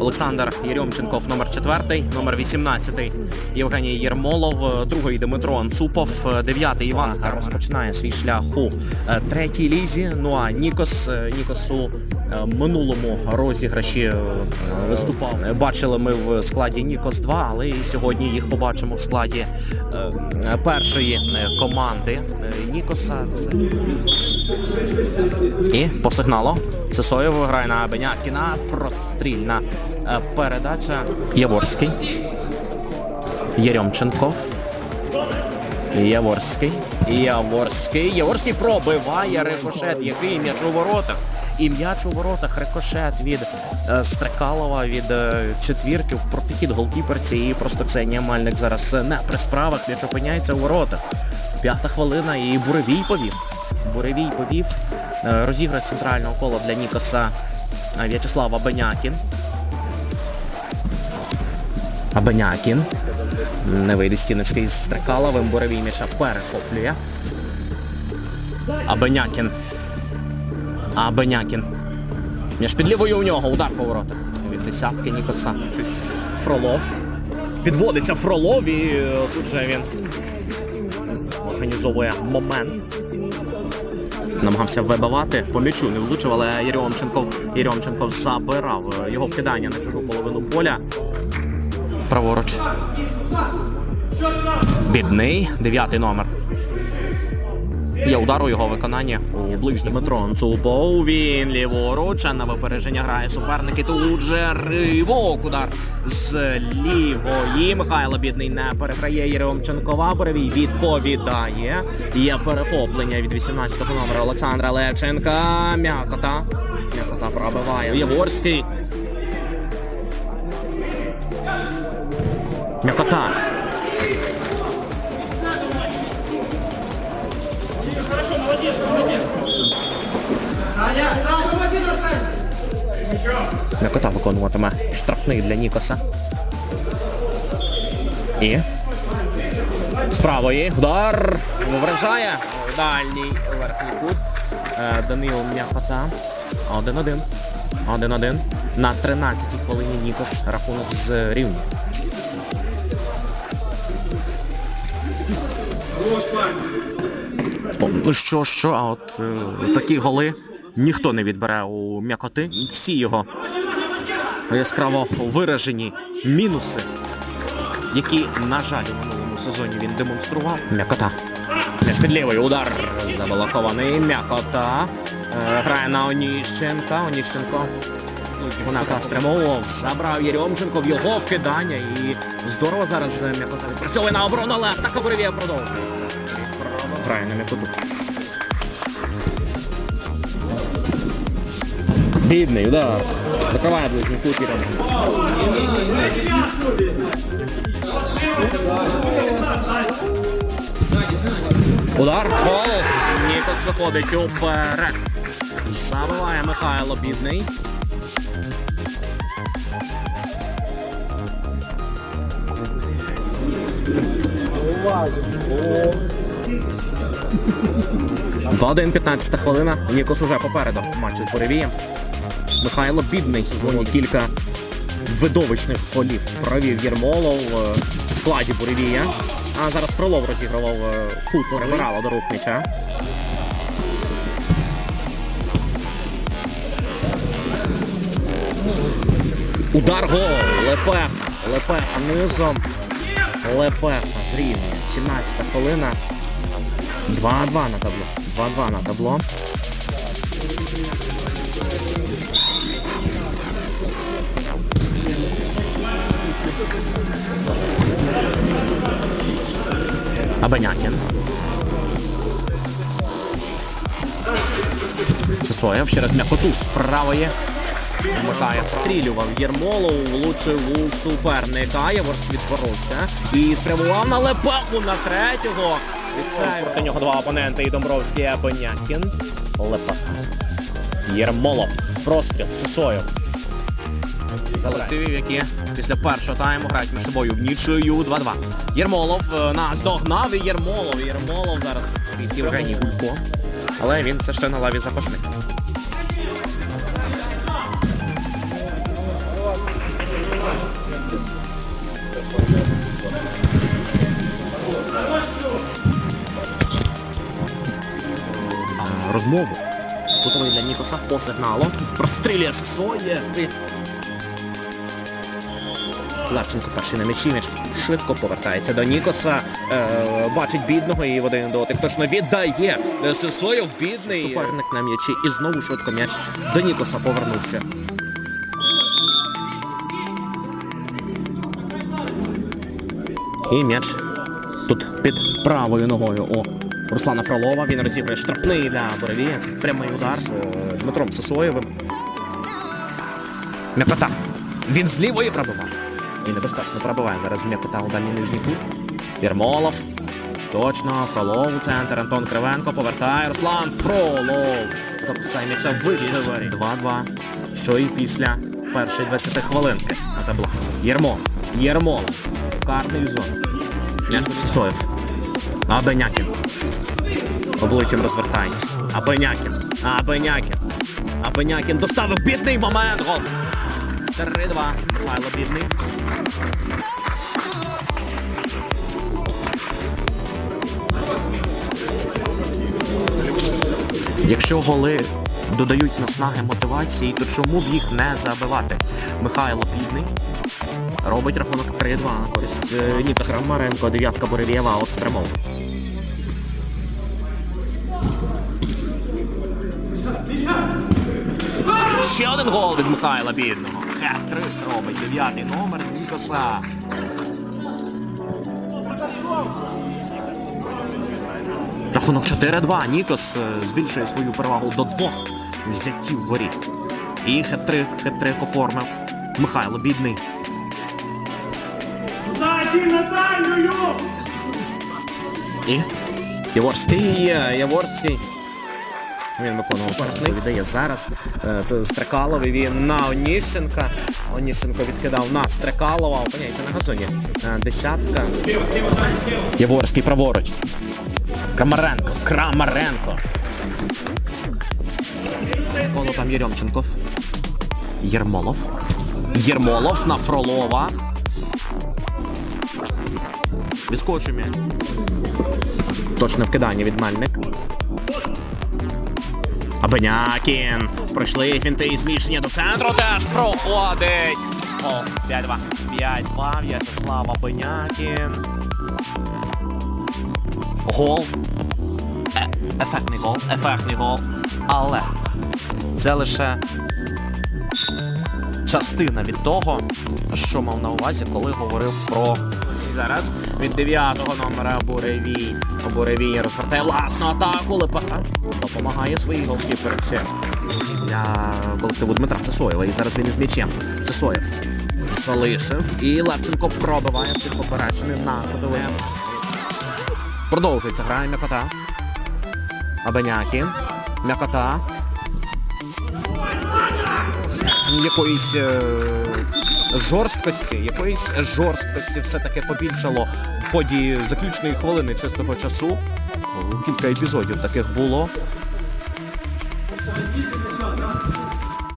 Олександр Єрьомченков, номер 4, номер 18 Євгеній Єрмолов, е, другий Дмитро Анцупов, е, дев'ятий Іван розпочинає свій шлях у е, третій лізі. Ну а Нікос Нікос у минулому розіграші виступав. Бачили ми в складі Нікос 2, але і сьогодні їх побачимо в складі першої команди Нікоса. І по сигналу Сисоєв грає на Бенякіна. Прострільна е, передача. Яворський. Єрьомченков. Яворський. Яворський. Яворський пробиває рикошет. Який м'яч у воротах. І м'яч у воротах рикошет від е, Стрекалова, від е, четвірки в протихід голкіперці. І просто Ксенія Мальник зараз не при справах. М'яч опиняється у воротах. П'ята хвилина і Буревій повів. Буревій повів. Е, Розіграє центрального кола для Нікоса е, В'ячеслав Абенякін. Абенякін. Не вийде стіночки із Стрекаловим. Буревій м'яча перехоплює. Абенякін. Абенякін. М'яч під лівою у нього. Удар по воротах. Від десятки Нікоса. Щось Фролов. Підводиться Фролов і е, тут же він організовує момент. Намагався вибивати по м'ячу, не влучив, але Єрьомченков, Єрьомченков забирав е, його вкидання на чужу половину поля. Праворуч. Бідний, дев'ятий номер. Є удар у його виконанні у ближній Дмитро Анцупов. Він ліворуч, а на випередження грає суперники. Тут же ривок удар з лівої. Михайло Бідний не переграє Єремченкова. Перевій відповідає. Є перехоплення від 18-го номера Олександра Левченка. М'якота. М'якота пробиває. Єворський. М'якота. М'якота виконуватиме штрафний для Нікоса. І. З правої. Удар. Вражає. Дальній верхній кут. Е, Данило М'якота. 1-1. 1-1. На 13-й хвилині Нікос рахунок з рівня. О, Ну що, що, а от е, такі голи ніхто не відбере у м'якоти. Всі його яскраво виражені мінуси, які, на жаль, у минулому сезоні він демонстрував. М'якота. Між удар заблокований. М'якота. Е, грає на Оніщенка. Оніщенко. Вона спрямовував, забрав Єрьомченко в його вкидання і здорово зараз е, м'якота відпрацьовує на оборону, але атака Боревія продовжується. Грає на м'якоту. Бідний удар. Закриває ближній кут Єрьомченко. Удар. Гол. Нікос виходить уперед. Забиває Михайло Бідний. Два 1 15 хвилина. Нікос уже попереду в матчі з Буревієм. Михайло Бідний сезоні кілька видовищних голів провів Єрмолов е, в складі Буревія. А зараз Фролов розігрував е, кут, прибирало до рук м'яча. Удар гол. Лепех. Лепех низом. Лепех зрівнює. 17 хвилина. 2-2 на табло. 2-2 на табло. Абанякін. Сисоєв через м'якоту з правої. Стрілював Єрмолов, влучив у суперника. Яворськ відборовся і спрямував на лепеху на третього. Проти нього два опоненти і Домбровський, Абонякін. Лепа. Єрмолов. Простріл. Сусоєв. З колективів, які після першого тайму грають між собою в нічою 2-2. Єрмолов е, нас догнав і Єрмолов. Єрмолов зараз після Євгеній Гулько. Але він все ще на лаві запасних. Давай, розмову. Кутовий для Нікоса по сигналу. Прострілює Сосоє. І... Левченко перший на м'ячі, м'яч швидко повертається до Нікоса. Е, бачить бідного і в один дотик точно віддає. Сисоєв бідний. Суперник на м'ячі. І знову швидко м'яч до Нікоса повернувся. І м'яч тут під правою ногою у Руслана Фролова. Він розігрує штрафний для Боровія. Це прямий удар з е, Дмитром Сосоєвим. М'якота. Він з лівої пробиває. І небезпечно пробиває. Зараз м'якота у дальній нижній кут. Єрмолов. Точно, Фролов у центр. Антон Кривенко повертає. Руслан Фролов. Запускає м'яча вище. 2-2. Що і після першої 20 хвилинки на табло. Єрмо. Єрмолов. Карний зон. М'яч Абенякін. Обличчям розвертається. Абенякін. Абенякін. Абенякін доставив бідний момент. Гол. 3-2. Михайло бідний. Якщо голи додають наснаги мотивації, то чому б їх не забивати? Михайло Бідний робить рахунок 3-2 на користь е, Ніка Крамаренко, дев'ятка Боревєва, от спрямов. Ще один гол від Михайла Бідного. Хет-трик робить дев'ятий номер Нікоса. Рахунок 4-2. Нікос е, збільшує свою перевагу до двох взяттів воріт. І хет-трик, хет-трик оформив Михайло Бідний. І Яворський, Яворський. Він виконував штрафний. Віддає зараз. Е, Це Стрекалов. і Він на Оніщенка. Оніщенко відкидав на Стрекалова. Опиняється на газоні. Е, Десятка. Яворський праворуч. Крамаренко. Крамаренко. Коло там Єрьомченков. Єрмолов. Єрмолов на Фролова. Відскочив. Точне вкидання від Мельник. Абенякін. Пройшли фінти і зміщення до центру. Теж проходить. О, 5-2. 5-2. В'ячеслав Абенякін. Гол. Е, ефектний гол. Ефектний гол. Але це лише частина від того, що мав на увазі, коли говорив про. І зараз від 9-го номера Буревій. Буревій розгортає власну атаку. Лепаха допомагає своїй голкіперці для колективу Дмитра Сосоєва. І зараз він із м'ячем. Сосоєв залишив. І Левченко пробиває під поперечним на ходовим. Продовжується гра м'якота. Абенякін. М'якота. Якоїсь е, жорсткості, якоїсь жорсткості все-таки побільшало в ході заключної хвилини чистого часу. Кілька епізодів таких було.